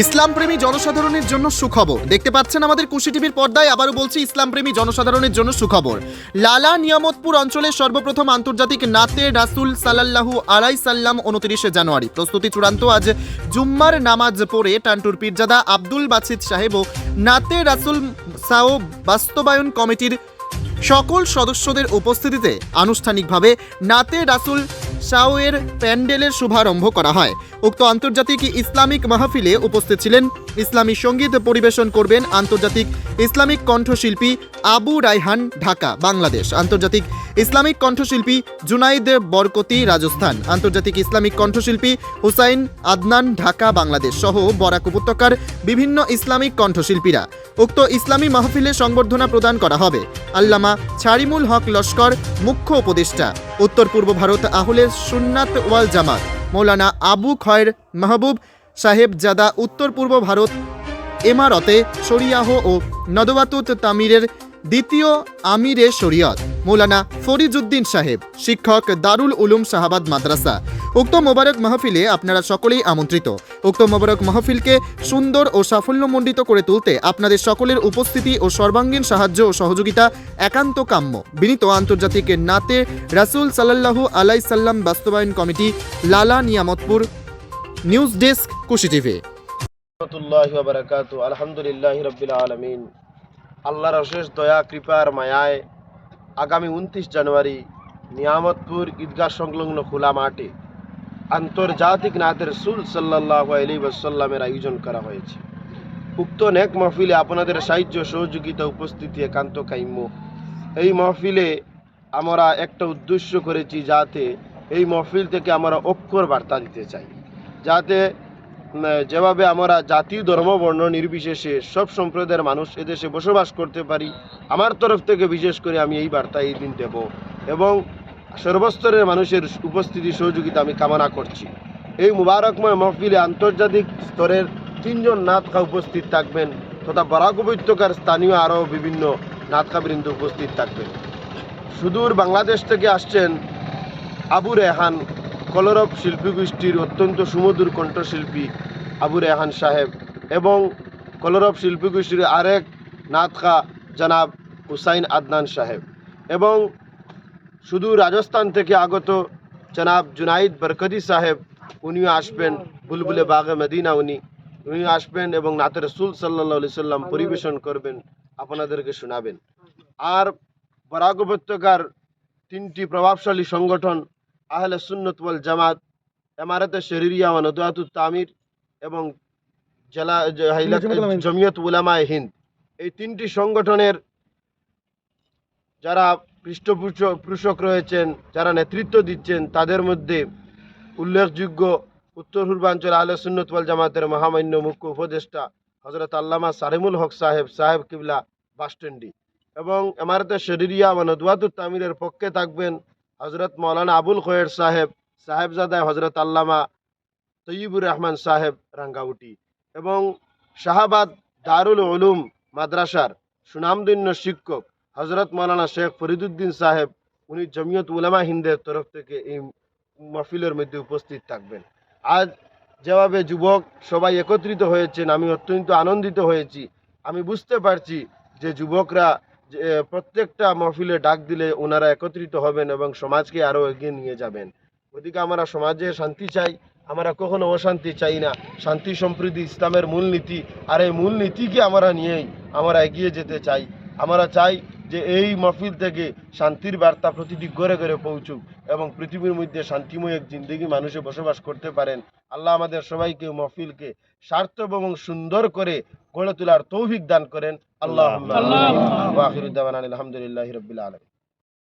ইসলামপ্রেমী জনসাধারণের জন্য সুখবর। দেখতে পাচ্ছেন আমাদের কুশি টিভির পর্দায় আবারও বলছি ইসলামপ্রেমী জনসাধারণের জন্য সুখবর। লালা নিয়ামতপুর অঞ্চলের সর্বপ্রথম আন্তর্জাতিক নাতে রাসুল সাল্লাল্লাহু আলাই সাল্লাম উনত্রিশে জানুয়ারি। প্রস্তুতি চূড়ান্ত আজ জুম্মার নামাজ পড়ে টান্টুর পীরজাদা আব্দুল বাছিদ সাহেব ও নাতে রাসুল সাও বাস্তবায়ন কমিটির সকল সদস্যদের উপস্থিতিতে আনুষ্ঠানিকভাবে নাতে রাসুল শাওয়ের প্যান্ডেলের শুভারম্ভ করা হয়। উক্ত আন্তর্জাতিক ইসলামিক মাহফিলে উপস্থিত ছিলেন ইসলামী সংগীত পরিবেশন করবেন আন্তর্জাতিক ইসলামিক কণ্ঠশিল্পী আবু রায়হান, ঢাকা, বাংলাদেশ। আন্তর্জাতিক ইসলামিক কণ্ঠশিল্পী জুনাইদ বরকতি, রাজস্থান। আন্তর্জাতিক ইসলামিক কণ্ঠশিল্পী হুসাইন আদনান, ঢাকা, বাংলাদেশ সহ বরাক উপত্যকার বিভিন্ন ইসলামিক কণ্ঠশিল্পীরা। উক্ত ইসলামী মাহফিলে সংবর্ধনা প্রদান করা হবে। আল্লামা ছারিমুল হক লস্কর, মুখ্য উপদেষ্টা। উত্তর পূর্ব ভারত আহলে সুন্নাত ওয়াল জামাত। মৌলানা আবু খয়ের মাহবুব সাহেব জাদা উত্তর পূর্ব ভারত এমারতে শরিয়াহ ও নদওয়াতুত তামিরের দ্বিতীয় আমিরে শরিয়ত। মৌলানা ফরিজউদ্দিন সাহেব, শিক্ষক দারুল উলুম শাহাবাদ মাদ্রাসা। উক্ত মোবারক মাহফিলে আপনারা সকলেই আমন্ত্রিত। উক্ত মোবারক মাহফিলকে সুন্দর ও সাফল্যমণ্ডিত করে তুলতে আপনাদের সকলের উপস্থিতি ও সর্বাঙ্গীন সাহায্য ও সহযোগিতা একান্ত কাম্য। বিনীত আন্তর্জাতিক নাতে রাসুল সাল্লাল্লাহু আলাই সাল্লাম বাস্তবায়ন কমিটি, লালা Niamatpur, news desk, Kushi TV. আলহামদুলিল্লাহ আল্লাহর অশেষ দয়া কৃপার মায়ায় আগামী উনত্রিশ জানুয়ারি নিয়ামতপুর ঈদগাহ সংলগ্ন খোলা মাঠে আন্তর্জাতিক নাতের সুল সাল্লাহ আলী ওয়াসাল্লামের আয়োজন করা হয়েছে। উক্ত নেক মহফিলে আপনাদের সাহায্য সহযোগিতা উপস্থিতি একান্ত কাম্য। এই মহফিলে আমরা একটা উদ্দেশ্য করেছি যাতে এই মহফিল থেকে আমরা অক্ষর বার্তা দিতে চাই। যাতে যেভাবে আমরা জাতি, ধর্ম, বর্ণ নির্বিশেষে সব সম্প্রদায়ের মানুষ এদেশে বসবাস করতে পারি, আমার তরফ থেকে বিশেষ করে আমি এই বার্তা এই দিন দেব এবং সর্বস্তরের মানুষের উপস্থিতি, সহযোগিতা আমি কামনা করছি। এই মুবারকময় মহফিলে আন্তর্জাতিক স্তরের তিনজন নাতখা উপস্থিত থাকবেন তথা বরাক উপত্যকার স্থানীয় আরও বিভিন্ন নাতখাবৃন্দ উপস্থিত থাকবেন। সুদূর বাংলাদেশ থেকে আসছেন আবু রেহান কলরব শিল্পী গোষ্ঠীর অত্যন্ত সুমধুর কণ্ঠশিল্পী আবু রেহান সাহেব এবং কলরব শিল্পী গোষ্ঠীর আরেক নাতখা জনাব হুসাইন আদনান সাহেব এবং শুধু রাজস্থান থেকে আগত জনাব জুনাইদ বরকদি সাহেব, উনিও আসবেন বুলবুলে বাগে মদিনা, উনি উনি আসবেন এবং নাতে রসুল সাল্লাহ সাল্লাম পরিবেশন করবেন, আপনাদেরকে শোনাবেন। আর বরাক উপত্যকার তিনটি প্রভাবশালী সংগঠন আহলে সুন্নত ওয়াল জামাত এমারতে শরীরিয়া ও তামির এবং জেলা জমিয়ত উলামায়ে হিন্দ। এই তিনটি সংগঠনের যারা পৃষ্ঠপোষক রয়েছেন যারা নেতৃত্ব দিচ্ছেন তাদের মধ্যে উল্লেখযোগ্য উত্তর পূর্বাঞ্চল আহলে সুন্নত ওয়াল জামাতের মহামান্য মুখ্য উপদেষ্টা হজরত আল্লামা সারিমুল হক সাহেব সাহেব কিবলা বাসস্ট্যান্ডি এবং এমারতে শরীরিয়া ও নদুয়াতুত তামিরের পক্ষে থাকবেন হজরত মৌলানা আবুল খয়ের সাহেব, সাহেবজাদায় হজরত আল্লামা তৈয়বুর রহমান সাহেব রাঙ্গাউটি এবং শাহাবাদ দারুল উলুম মাদ্রাসার সুনামধন্য শিক্ষক হজরত মৌলানা শেখ ফরিদুদ্দিন সাহেব, উনি জমিয়ত উলামা হিন্দের তরফ থেকে এই মহফিলের মধ্যে উপস্থিত থাকবেন। আজ যেভাবে যুবক সবাই একত্রিত হয়েছেন, আমি অত্যন্ত আনন্দিত হয়েছি। আমি বুঝতে পারছি যে যুবকরা প্রত্যেকটা মহফিলে ডাক দিলে ওনারা একত্রিত হবেন এবং সমাজকে আরও এগিয়ে নিয়ে যাবেন। ওদিকে আমরা সমাজে শান্তি চাই, আমরা কখনো অশান্তি চাই না। শান্তি সম্প্রীতি ইসলামের মূলনীতি, আর এই মূলনীতিকে আমরা নিয়েই আমরা এগিয়ে যেতে চাই। আমরা চাই যে এই মহফিল থেকে শান্তির বার্তা প্রতিটি ঘরে ঘরে পৌঁছুক এবং পৃথিবীর মধ্যে শান্তিময় এক জিন্দগি মানুষে বসবাস করতে পারেন। আল্লাহ আমাদের সবাইকে মহফিলকে সার্থক এবং সুন্দর করে গড়ে তোলার তৌফিক দান করেন। আল্লাহ আলহামদুলিল্লাহ রবিল আলম